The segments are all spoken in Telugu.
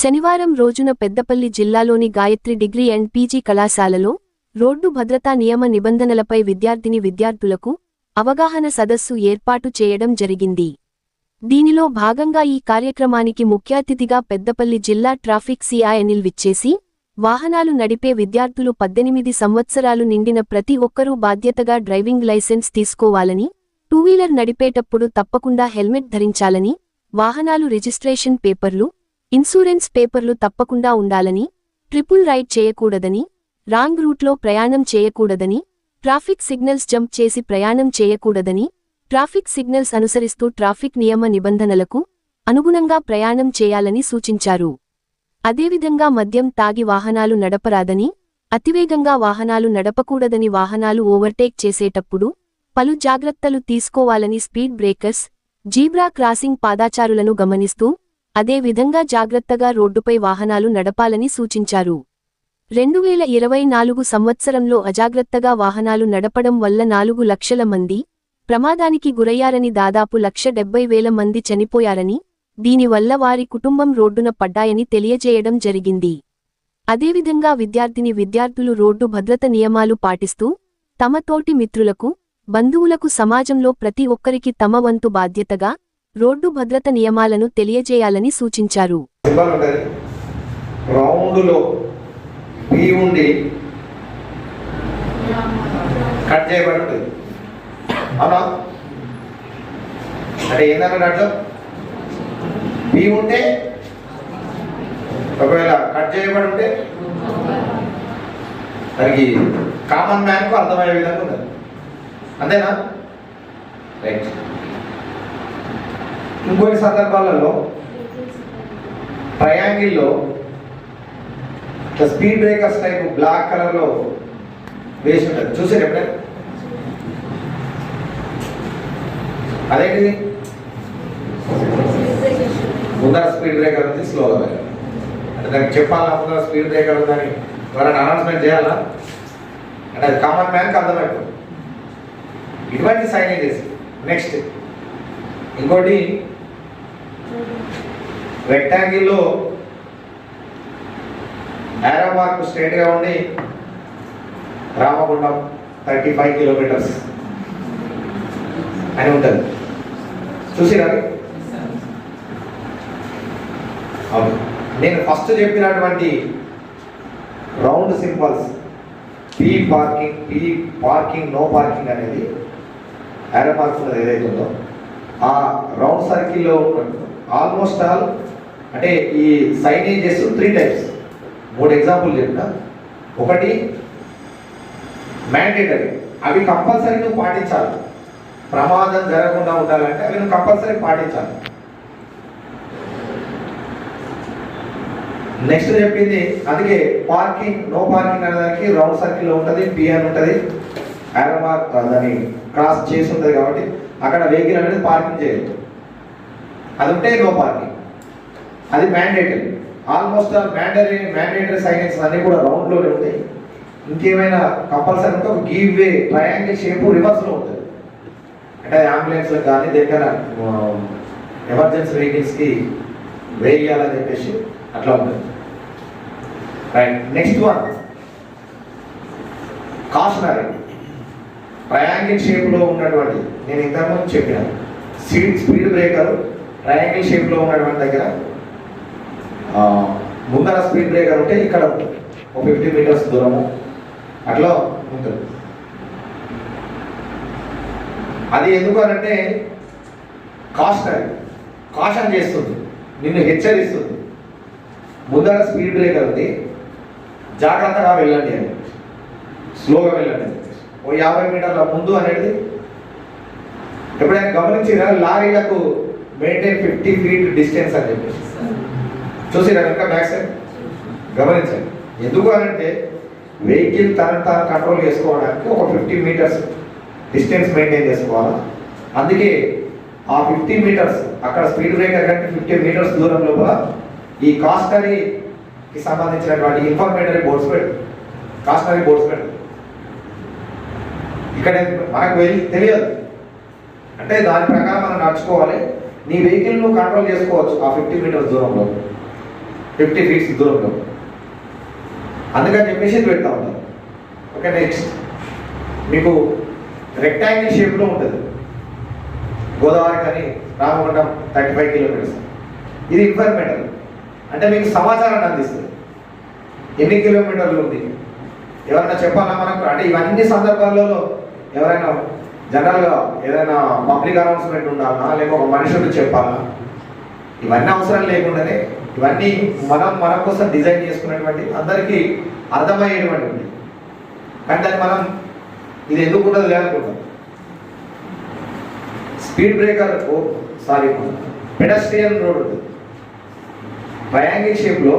శనివారం రోజున పెద్దపల్లి జిల్లాలోని గాయత్రి డిగ్రీ అండ్ పీజీ కళాశాలలో రోడ్డు భద్రతా నియమ నిబంధనలపై విద్యార్థిని విద్యార్థులకు అవగాహన సదస్సు ఏర్పాటు చేయడం జరిగింది. దీనిలో భాగంగా ఈ కార్యక్రమానికి ముఖ్యాతిథిగా పెద్దపల్లి జిల్లా ట్రాఫిక్ సిఐ విచ్చేసి వాహనాలు నడిపే విద్యార్థులు పద్దెనిమిది సంవత్సరాలు నిండిన ప్రతి ఒక్కరూ బాధ్యతగా డ్రైవింగ్ లైసెన్స్ తీసుకోవాలని టూవీలర్ నడిపేటప్పుడు తప్పకుండా హెల్మెట్ ధరించాలని వాహనాలు రిజిస్ట్రేషన్ పేపర్లు ఇన్సూరెన్స్ పేపర్లు తప్పకుండా ఉండాలని ట్రిపుల్ రైడ్ చేయకూడదని రాంగ్ రూట్లో ప్రయాణం చేయకూడదని ట్రాఫిక్ సిగ్నల్స్ జంప్ చేసి ప్రయాణం చేయకూడదని ట్రాఫిక్ సిగ్నల్స్ అనుసరిస్తూ ట్రాఫిక్ నియమ నిబంధనలకు అనుగుణంగా ప్రయాణం చేయాలని సూచించారు. అదేవిధంగా మద్యం తాగి వాహనాలు నడపరాదని అతివేగంగా వాహనాలు నడపకూడదని వాహనాలు ఓవర్టేక్ చేసేటప్పుడు పలు జాగ్రత్తలు తీసుకోవాలని స్పీడ్ బ్రేకర్స్ జీబ్రా క్రాసింగ్ పాదాచారులను గమనిస్తూ అదే విధంగా జాగ్రత్తగా రోడ్డుపై వాహనాలు నడపాలని సూచించారు. రెండు వేల ఇరవై నాలుగు సంవత్సరంలో అజాగ్రత్తగా వాహనాలు నడపడం వల్ల నాలుగు లక్షల మంది ప్రమాదానికి గురయ్యారని దాదాపు లక్ష డెబ్బై వేల మంది చనిపోయారని దీనివల్ల వారి కుటుంబం రోడ్డున పడ్డాయని తెలియజేయడం జరిగింది. అదేవిధంగా విద్యార్థిని విద్యార్థులు రోడ్డు భద్రత నియమాలు పాటిస్తూ తమ తోటి మిత్రులకు బంధువులకు సమాజంలో ప్రతి ఒక్కరికి తమ వంతు బాధ్యతగా రోడ్డు భద్రత నియమాలను తెలియజేయాలని సూచించారు. కట్ చేయబడి ఉంటుంది అవునా? అంటే బి ఉంటే ఒకవేళ కట్ చేయబడి ఉంటే దానికి కామన్ మ్యాన్కు అర్థమయ్యే విధంగా ఉండదు అంతేనా? రైట్ ఇంకొన్ని సందర్భాలలో ట్రయాంగిల్లో స్పీడ్ బ్రేకర్స్ టైప్ బ్లాక్ కలర్లో వేసి ఉంటుంది. చూసారు ఎప్పుడైనా? అదేంటిది? ముందర స్పీడ్ బ్రేకర్ ఉంది స్లోగా అంటే దానికి చెప్పాలా ముందర స్పీడ్ బ్రేకర్ ఉందని? ఎవరైనా అనౌన్స్మెంట్ చేయాలా? అంటే అది కామన్ మ్యాన్కి అర్థమైపోతుంది. ఇటువంటి సైన్ చేసి నెక్స్ట్ ఇంకోటి రెక్టాంగిల్లో యారో మార్క్ స్ట్రైట్గా ఉండి రామగుండం థర్టీ ఫైవ్ కిలోమీటర్స్ అని ఉంటుంది. చూసిరా అవును. నేను ఫస్ట్ చెప్పినటువంటి round symbols P parking P parking no parking అనేది యారో మార్క్స్ ఏదైతే ఉందో ఆ రౌండ్ సర్కిల్లో ఆల్మోస్ట్ ఆల్ అంటే ఈ సైనేజెస్ త్రీ టైప్స్ మూడు ఎగ్జాంపుల్ చెప్తా ఒకటి మ్యాండేటరీ అవి కంపల్సరీ నువ్వు పాటించాలి. ప్రమాదం జరగకుండా ఉండాలంటే అవి నువ్వు కంపల్సరీ పాటించాలి. నెక్స్ట్ చెప్పింది అందుకే పార్కింగ్ నో పార్కింగ్ అనేదానికి రౌండ్ సర్కిల్లో ఉంటుంది పి అని ఉంటుంది యారో మార్క్ దాన్ని క్రాస్ చేసి ఉంటుంది కాబట్టి అక్కడ వెహికల్ అనేది పార్కింగ్ చేయదు. అది ఉంటే నో పార్కింగ్ అది mandatory almost mandatory mandatory signs అన్నీ కూడా రౌండ్లోనే ఉంటాయి. ఇంకేమైనా కంపల్సరీ ఉంటే ఒక గివ్ వే ట్రయాంగిల్ షేప్ రివర్స్లో ఉంటుంది. అంటే అంబులెన్స్లకు కానీ దగ్గర ఎమర్జెన్సీ వెహికల్స్కి వేయాలని చెప్పేసి అట్లా ఉంటుంది. Right next one cautionary triangle షేప్లో ఉన్నటువంటి నేను ఇంతకుముందు చెప్పిన స్పీడ్ స్పీడ్ బ్రేకర్ ట్రయాంగిల్ షేప్లో ఉన్నటువంటి దగ్గర ముందర స్పీడ్ బ్రేకర్ ఉంటే ఇక్కడ ఉంటుంది ఒక ఫిఫ్టీ మీటర్స్ దూరము. అట్లా ఉంటుంది. అది ఎందుకు అనంటే అది. కాషన్ చేస్తుంది. నిన్ను హెచ్చరిస్తుంది. ముందర స్పీడ్ బ్రేకర్ ఉంది. జాగ్రత్తగా వెళ్ళండి అని. స్లోగా వెళ్ళండి. ఓ యాభై మీటర్ల ముందు అనేది ఎప్పుడైనా గమనించిరా? లారీలకు మెయింటైన్ ఫిఫ్టీ ఫీట్ డిస్టెన్స్ అని చెప్పేసి. చూసిరా కనుక బ్యాక్ సైడ్ గమనించండి. ఎందుకు అనంటే వెహికల్ తనను తాను కంట్రోల్ చేసుకోవడానికి ఒక ఫిఫ్టీ మీటర్స్ డిస్టెన్స్ మెయింటైన్ చేసుకోవాలి? అందుకే ఆ ఫిఫ్టీ మీటర్స్ అక్కడ స్పీడ్ బ్రేకర్ కంటే ఫిఫ్టీ మీటర్స్ దూరం లోపల ఈ కాస్టరీకి సంబంధించినటువంటి ఇన్ఫర్మేటరీ బోర్డ్స్ పెట్టు. కాస్టరీ బోర్డ్స్ పెట్టు. ఇక్కడ మనకు వెళ్ళి తెలియదు. అంటే దాని ప్రకారం మనం నడుచుకోవాలి. నీ వెహికల్ నువ్వు కంట్రోల్ చేసుకోవచ్చు ఆ ఫిఫ్టీ మీటర్స్ దూరంలో. ఫిఫ్టీ ఫీట్స్ దూరంలో. అందుకని చెప్పేసి పెడతా ఉంటారు ఓకే నెక్స్ట్ మీకు రెక్టాంగిల్ షేప్లో ఉంటుంది. గోదావరి కానీ రామగుండం థర్టీ ఫైవ్ కిలోమీటర్స్ ఇది ఇన్ఫర్మేటర్ అంటే మీకు సమాచారాన్ని అందిస్తుంది. ఎన్ని కిలోమీటర్లు ఉంది? ఎవరైనా చెప్పాలా మనకు? అంటే ఇవన్నీ సందర్భాల్లో ఎవరైనా జనరల్గా ఏదైనా పబ్లిక్ అనౌన్స్మెంట్ ఉండాలన్నా లేక ఒక మనుషులు చెప్పాలా ఇవన్నీ అవసరం లేకుండానే ఇవన్నీ మనం మన కోసం డిజైన్ చేసుకున్నటువంటి అందరికీ అర్థమయ్యేటువంటి కానీ దాన్ని మనం ఇది ఎందుకు ఉండదు లేదనుకుంటాం. Speed breaker sorry pedestrian road ఉంది. ట్రయాంగిల్ షేప్లో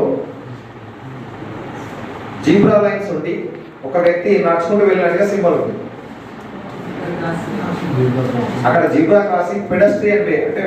జీబ్రా లైన్స్ ఉండి ఒక వ్యక్తి నడుచుకుంటూ వెళ్ళినట్టుగా సింబల్ ఉంది. అక్కడ జీబ్రా క్రాసింగ్ పెడస్ట్రియన్ వే అంటే